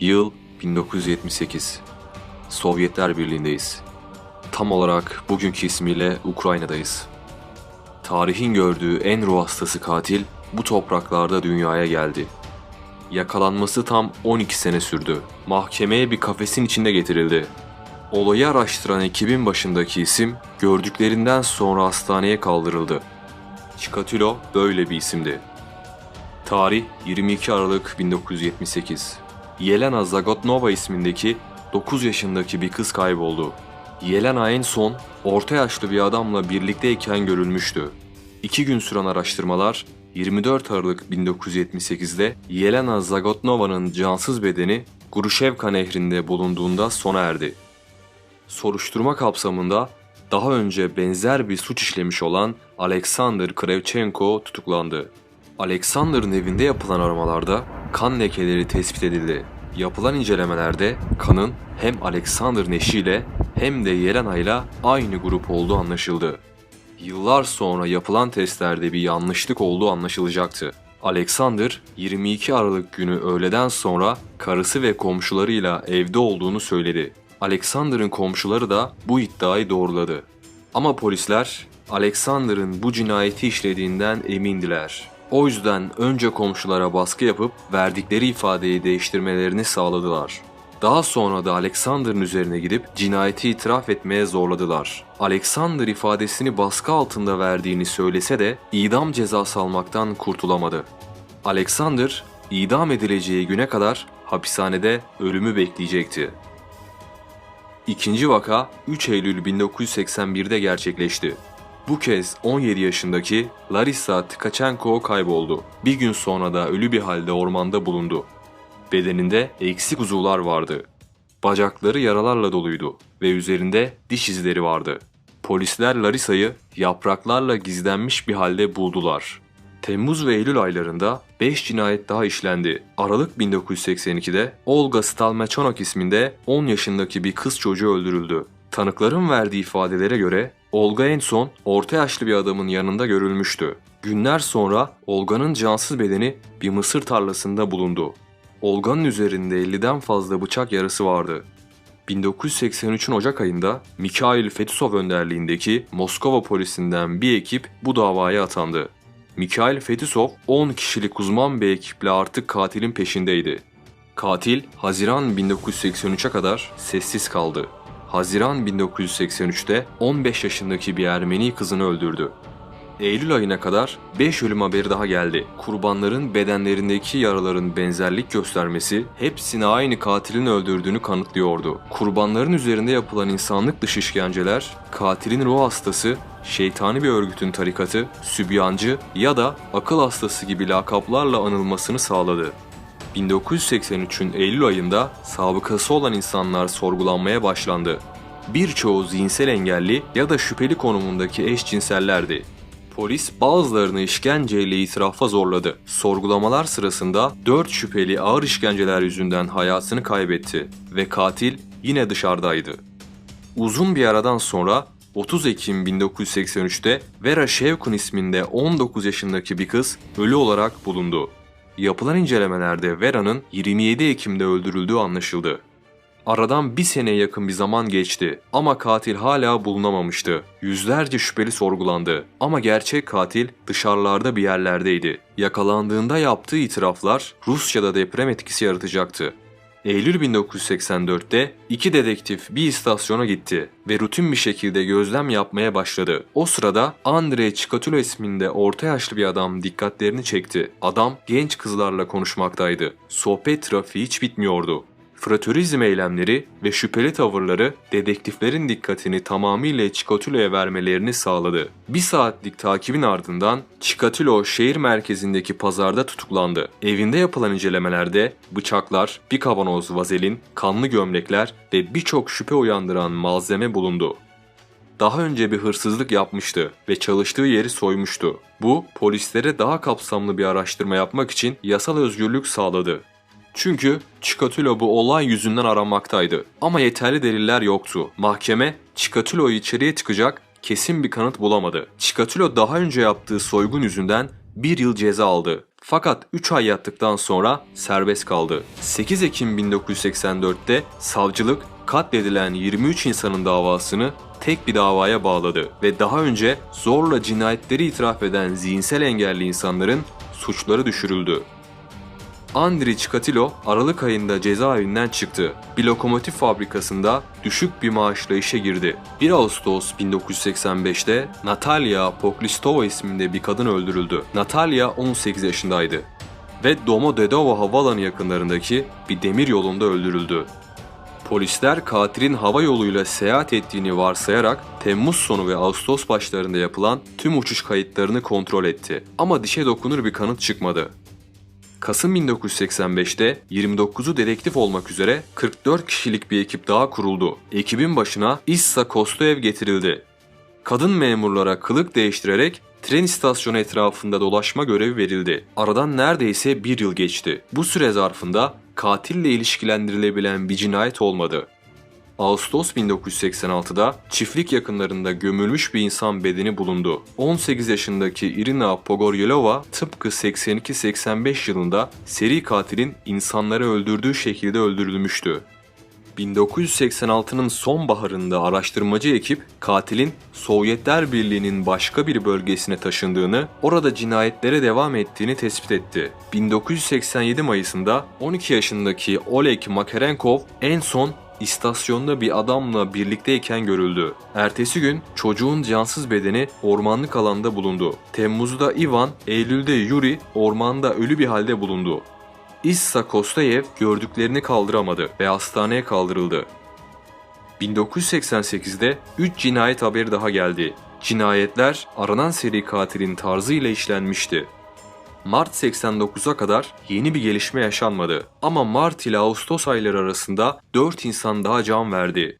Yıl 1978. Sovyetler Birliği'ndeyiz. Tam olarak bugünkü ismiyle Ukrayna'dayız. Tarihin gördüğü en ruh hastası katil bu topraklarda dünyaya geldi. Yakalanması tam 12 sene sürdü. Mahkemeye bir kafesin içinde getirildi. Olayı araştıran ekibin başındaki isim gördüklerinden sonra hastaneye kaldırıldı. Chikatilo böyle bir isimdi. Tarih 22 Aralık 1978. Yelena Zagotnova ismindeki 9 yaşındaki bir kız kayboldu. Yelena en son orta yaşlı bir adamla birlikteyken görülmüştü. İki gün süren araştırmalar 24 Aralık 1978'de Yelena Zagotnova'nın cansız bedeni Grushevka nehrinde bulunduğunda sona erdi. Soruşturma kapsamında daha önce benzer bir suç işlemiş olan Alexander Krevchenko tutuklandı. Alexander'ın evinde yapılan aramalarda kan lekeleri tespit edildi. Yapılan incelemelerde kanın hem Alexander'ın eşiyle hem de Yelena ile aynı grup olduğu anlaşıldı. Yıllar sonra yapılan testlerde bir yanlışlık olduğu anlaşılacaktı. Alexander 22 Aralık günü öğleden sonra karısı ve komşularıyla evde olduğunu söyledi. Alexander'ın komşuları da bu iddiayı doğruladı. Ama polisler Alexander'ın bu cinayeti işlediğinden emindiler. O yüzden önce komşulara baskı yapıp verdikleri ifadeyi değiştirmelerini sağladılar. Daha sonra da Alexander'ın üzerine gidip cinayeti itiraf etmeye zorladılar. Alexander ifadesini baskı altında verdiğini söylese de idam cezası almaktan kurtulamadı. Alexander idam edileceği güne kadar hapishanede ölümü bekleyecekti. İkinci vaka 3 Eylül 1981'de gerçekleşti. Bu kez 17 yaşındaki Larissa Tkachenko kayboldu. Bir gün sonra da ölü bir halde ormanda bulundu. Bedeninde eksik uzuvlar vardı. Bacakları yaralarla doluydu ve üzerinde diş izleri vardı. Polisler Larissa'yı yapraklarla gizlenmiş bir halde buldular. Temmuz ve Eylül aylarında 5 cinayet daha işlendi. Aralık 1982'de Olga Stalmachonok isminde 10 yaşındaki bir kız çocuğu öldürüldü. Tanıkların verdiği ifadelere göre Olga en son orta yaşlı bir adamın yanında görülmüştü. Günler sonra Olga'nın cansız bedeni bir mısır tarlasında bulundu. Olga'nın üzerinde 50'den fazla bıçak yarası vardı. 1983'ün Ocak ayında Mikhail Fetisov önderliğindeki Moskova polisinden bir ekip bu davaya atandı. Mikhail Fetisov 10 kişilik uzman bir ekiple artık katilin peşindeydi. Katil Haziran 1983'e kadar sessiz kaldı. Haziran 1983'te 15 yaşındaki bir Ermeni kızını öldürdü. Eylül ayına kadar 5 ölüm haberi daha geldi. Kurbanların bedenlerindeki yaraların benzerlik göstermesi hepsini aynı katilin öldürdüğünü kanıtlıyordu. Kurbanların üzerinde yapılan insanlık dışı işkenceler, katilin ruh hastası, şeytani bir örgütün tarikatı, sübyancı ya da akıl hastası gibi lakaplarla anılmasını sağladı. 1983'ün Eylül ayında sabıkası olan insanlar sorgulanmaya başlandı. Birçoğu zihinsel engelli ya da şüpheli konumundaki eşcinsellerdi. Polis bazılarını işkenceyle itirafa zorladı. Sorgulamalar sırasında 4 şüpheli ağır işkenceler yüzünden hayatını kaybetti ve katil yine dışarıdaydı. Uzun bir aradan sonra 30 Ekim 1983'te Vera Shevkun isminde 19 yaşındaki bir kız ölü olarak bulundu. Yapılan incelemelerde Vera'nın 27 Ekim'de öldürüldüğü anlaşıldı. Aradan bir seneye yakın bir zaman geçti ama katil hala bulunamamıştı. Yüzlerce şüpheli sorgulandı ama gerçek katil dışarılarda bir yerlerdeydi. Yakalandığında yaptığı itiraflar Rusya'da deprem etkisi yaratacaktı. Eylül 1984'te iki dedektif bir istasyona gitti ve rutin bir şekilde gözlem yapmaya başladı. O sırada Andrei Chikatilo isminde orta yaşlı bir adam dikkatlerini çekti. Adam genç kızlarla konuşmaktaydı. Sohbet trafiği hiç bitmiyordu. Fratürizm eylemleri ve şüpheli tavırları dedektiflerin dikkatini tamamıyla Chikatilo'ya vermelerini sağladı. Bir saatlik takibin ardından Chikatilo şehir merkezindeki pazarda tutuklandı. Evinde yapılan incelemelerde bıçaklar, bir kavanoz vazelin, kanlı gömlekler ve birçok şüphe uyandıran malzeme bulundu. Daha önce bir hırsızlık yapmıştı ve çalıştığı yeri soymuştu. Bu polislere daha kapsamlı bir araştırma yapmak için yasal özgürlük sağladı. Çünkü Chikatilo bu olay yüzünden aranmaktaydı. Ama yeterli deliller yoktu. Mahkeme Chikatilo'yu içeriye tıkacak kesin bir kanıt bulamadı. Chikatilo daha önce yaptığı soygun yüzünden bir yıl ceza aldı. Fakat 3 ay yattıktan sonra serbest kaldı. 8 Ekim 1984'te savcılık katledilen 23 insanın davasını tek bir davaya bağladı ve daha önce zorla cinayetleri itiraf eden zihinsel engelli insanların suçları düşürüldü. Andriy Chikatilo Aralık ayında cezaevinden çıktı. Bir lokomotif fabrikasında düşük bir maaşla işe girdi. 1 Ağustos 1985'te Natalia Poklistova isminde bir kadın öldürüldü. Natalia 18 yaşındaydı ve Domodedovo havaalanı yakınlarındaki bir demir yolunda öldürüldü. Polisler katilin hava yoluyla seyahat ettiğini varsayarak Temmuz sonu ve Ağustos başlarında yapılan tüm uçuş kayıtlarını kontrol etti. Ama dişe dokunur bir kanıt çıkmadı. Kasım 1985'te 29'u dedektif olmak üzere 44 kişilik bir ekip daha kuruldu. Ekibin başına Issa Kostoev getirildi. Kadın memurlara kılık değiştirerek tren istasyonu etrafında dolaşma görevi verildi. Aradan neredeyse bir yıl geçti. Bu süre zarfında katille ilişkilendirilebilen bir cinayet olmadı. Ağustos 1986'da çiftlik yakınlarında gömülmüş bir insan bedeni bulundu. 18 yaşındaki Irina Pogoryelova tıpkı 82-85 yılında seri katilin insanları öldürdüğü şekilde öldürülmüştü. 1986'nın sonbaharında araştırmacı ekip katilin Sovyetler Birliği'nin başka bir bölgesine taşındığını, orada cinayetlere devam ettiğini tespit etti. 1987 Mayıs'ında 12 yaşındaki Oleg Makarenkov en son istasyonda bir adamla birlikteyken görüldü. Ertesi gün çocuğun cansız bedeni ormanlık alanda bulundu. Temmuz'da Ivan, Eylül'de Yuri ormanda ölü bir halde bulundu. Issa Kostayev gördüklerini kaldıramadı ve hastaneye kaldırıldı. 1988'de 3 cinayet haberi daha geldi. Cinayetler aranan seri katilin tarzıyla işlenmişti. Mart 89'a kadar yeni bir gelişme yaşanmadı. Ama Mart ile Ağustos ayları arasında 4 insan daha can verdi.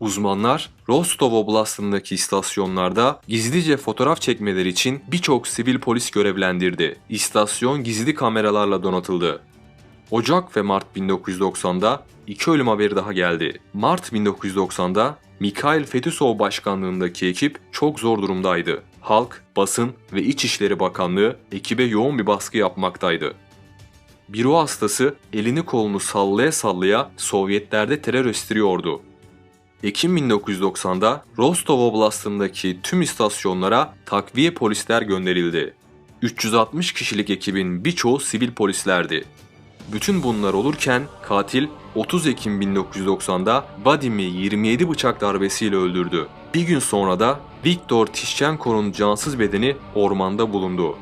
Uzmanlar Rostov Oblast'ındaki istasyonlarda gizlice fotoğraf çekmeleri için birçok sivil polis görevlendirdi. İstasyon gizli kameralarla donatıldı. Ocak ve Mart 1990'da iki ölüm haberi daha geldi. Mart 1990'da Mikhail Fetisov başkanlığındaki ekip çok zor durumdaydı. Halk, basın ve İçişleri Bakanlığı ekibe yoğun bir baskı yapmaktaydı. Bir hastası elini kolunu sallaya sallaya Sovyetlerde terör estiriyordu. Ekim 1990'da Rostov Oblast'ındaki tüm istasyonlara takviye polisler gönderildi. 360 kişilik ekibin birçoğu sivil polislerdi. Bütün bunlar olurken katil 30 Ekim 1990'da Vadim'i 27 bıçak darbesiyle öldürdü. Bir gün sonra da Viktor Tishchenko'nun cansız bedeni ormanda bulundu.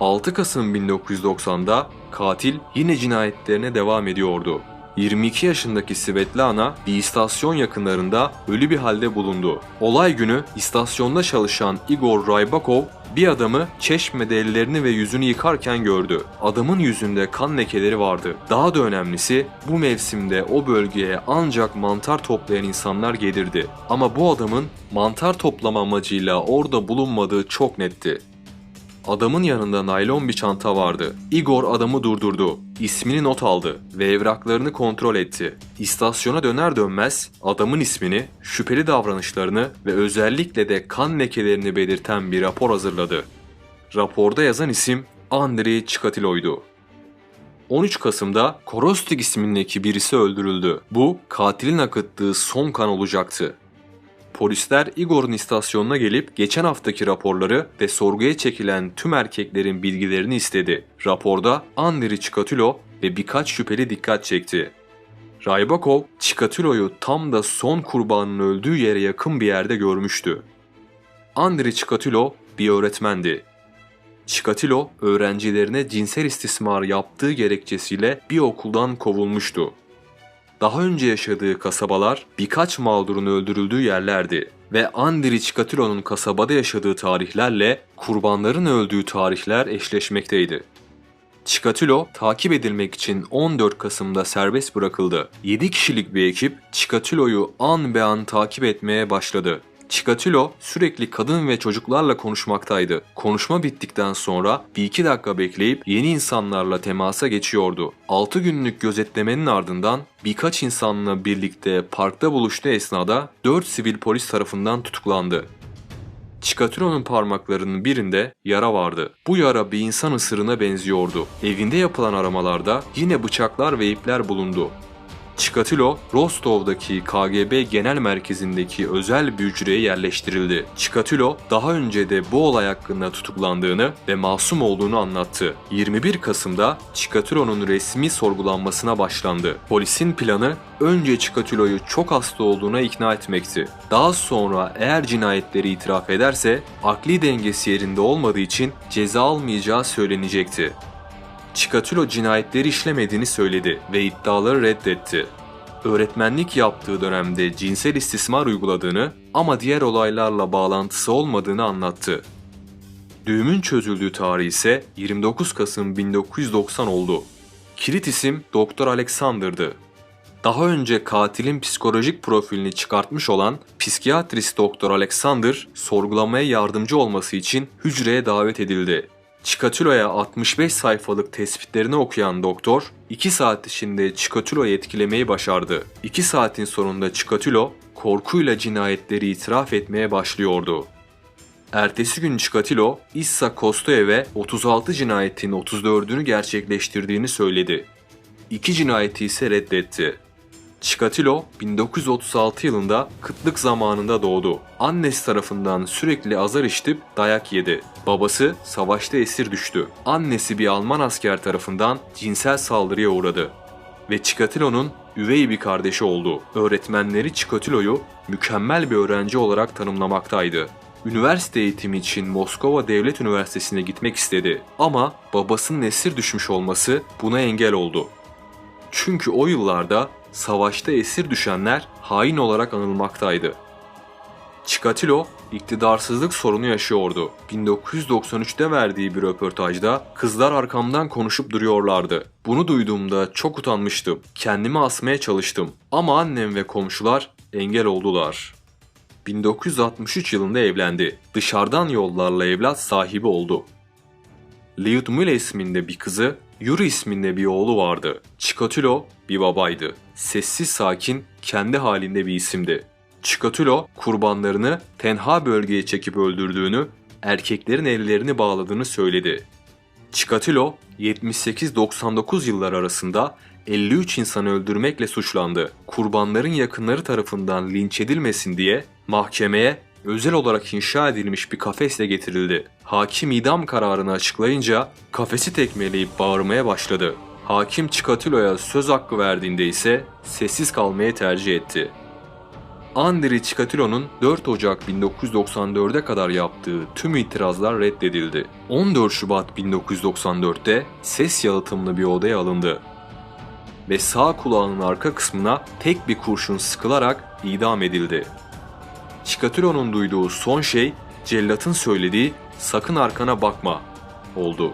6 Kasım 1990'da katil yine cinayetlerine devam ediyordu. 22 yaşındaki Svetlana bir istasyon yakınlarında ölü bir halde bulundu. Olay günü istasyonda çalışan Igor Raybakov bir adamı çeşmede ellerini ve yüzünü yıkarken gördü. Adamın yüzünde kan lekeleri vardı. Daha da önemlisi bu mevsimde o bölgeye ancak mantar toplayan insanlar gelirdi. Ama bu adamın mantar toplama amacıyla orada bulunmadığı çok netti. Adamın yanında naylon bir çanta vardı. Igor adamı durdurdu. İsmini not aldı ve evraklarını kontrol etti. İstasyona döner dönmez adamın ismini, şüpheli davranışlarını ve özellikle de kan lekelerini belirten bir rapor hazırladı. Raporda yazan isim Andrei Chikatilo'ydu. 13 Kasım'da Korostik ismindeki birisi öldürüldü. Bu katilin akıttığı son kan olacaktı. Polisler Igor'un istasyonuna gelip geçen haftaki raporları ve sorguya çekilen tüm erkeklerin bilgilerini istedi. Raporda Andriy Chikatilo ve birkaç şüpheli dikkat çekti. Raybakov, Chikatilo'yu tam da son kurbanın öldüğü yere yakın bir yerde görmüştü. Andriy Chikatilo bir öğretmendi. Chikatilo, öğrencilerine cinsel istismar yaptığı gerekçesiyle bir okuldan kovulmuştu daha önce yaşadığı kasabalar birkaç mağdurun öldürüldüğü yerlerdi ve Andriy Chikatilo'nun kasabada yaşadığı tarihlerle kurbanların öldüğü tarihler eşleşmekteydi. Chikatilo takip edilmek için 14 Kasım'da serbest bırakıldı. 7 kişilik bir ekip Chikatilo'yu an be an takip etmeye başladı. Chikatilo sürekli kadın ve çocuklarla konuşmaktaydı. Konuşma bittikten sonra bir iki dakika bekleyip yeni insanlarla temasa geçiyordu. 6 günlük gözetlemenin ardından birkaç insanla birlikte parkta buluştuğu esnada 4 sivil polis tarafından tutuklandı. Chikatilo'nun parmaklarının birinde yara vardı. Bu yara bir insan ısırığına benziyordu. Evinde yapılan aramalarda yine bıçaklar ve ipler bulundu. Chikatilo, Rostov'daki KGB Genel Merkezi'ndeki özel bir hücreye yerleştirildi. Chikatilo, daha önce de bu olay hakkında tutuklandığını ve masum olduğunu anlattı. 21 Kasım'da Chikatilo'nun resmi sorgulanmasına başlandı. Polisin planı önce Chikatilo'yu çok hasta olduğuna ikna etmekti. Daha sonra eğer cinayetleri itiraf ederse akli dengesi yerinde olmadığı için ceza almayacağı söylenecekti. Chikatilo cinayetleri işlemediğini söyledi ve iddiaları reddetti. Öğretmenlik yaptığı dönemde cinsel istismar uyguladığını ama diğer olaylarla bağlantısı olmadığını anlattı. Düğümün çözüldüğü tarih ise 29 Kasım 1990 oldu. Kilit isim Doktor Alexander'dı. Daha önce katilin psikolojik profilini çıkartmış olan psikiyatrist Doktor Alexander sorgulamaya yardımcı olması için hücreye davet edildi. Chikatilo'ya 65 sayfalık tespitlerini okuyan doktor, 2 saat içinde Chikatilo'yu etkilemeyi başardı. 2 saatin sonunda Chikatilo, korkuyla cinayetleri itiraf etmeye başlıyordu. Ertesi gün Chikatilo, Issa Kostoyev'e 36 cinayetin 34'ünü gerçekleştirdiğini söyledi. İki cinayeti ise reddetti. Chikatilo 1936 yılında kıtlık zamanında doğdu. Annesi tarafından sürekli azar işitip dayak yedi. Babası savaşta esir düştü. Annesi bir Alman asker tarafından cinsel saldırıya uğradı. Ve Chikatilo'nun üvey bir kardeşi oldu. Öğretmenleri Chikatilo'yu mükemmel bir öğrenci olarak tanımlamaktaydı. Üniversite eğitimi için Moskova Devlet Üniversitesi'ne gitmek istedi. Ama babasının esir düşmüş olması buna engel oldu. Çünkü o yıllarda savaşta esir düşenler hain olarak anılmaktaydı. Chikatilo iktidarsızlık sorunu yaşıyordu. 1993'te verdiği bir röportajda kızlar arkamdan konuşup duruyorlardı. Bunu duyduğumda çok utanmıştım. Kendimi asmaya çalıştım ama annem ve komşular engel oldular. 1963 yılında evlendi. Dışarıdan yollarla evlat sahibi oldu. Lyudmila isminde bir kızı, Yuri isminde bir oğlu vardı. Chikatilo bir babaydı. Sessiz sakin, kendi halinde bir isimdi. Chikatilo kurbanlarını tenha bölgeye çekip öldürdüğünü, erkeklerin ellerini bağladığını söyledi. Chikatilo 78-99 yıllar arasında 53 insanı öldürmekle suçlandı. Kurbanların yakınları tarafından linç edilmesin diye mahkemeye özel olarak inşa edilmiş bir kafesle getirildi. Hakim idam kararını açıklayınca kafesi tekmeleyip bağırmaya başladı. Hakim Chikatilo'ya söz hakkı verdiğinde ise sessiz kalmayı tercih etti. Andrei Chikatilo'nun 4 Ocak 1994'e kadar yaptığı tüm itirazlar reddedildi. 14 Şubat 1994'te ses yalıtımlı bir odaya alındı ve sağ kulağının arka kısmına tek bir kurşun sıkılarak idam edildi. Chikatilo'nun duyduğu son şey cellatın söylediği sakın arkana bakma oldu.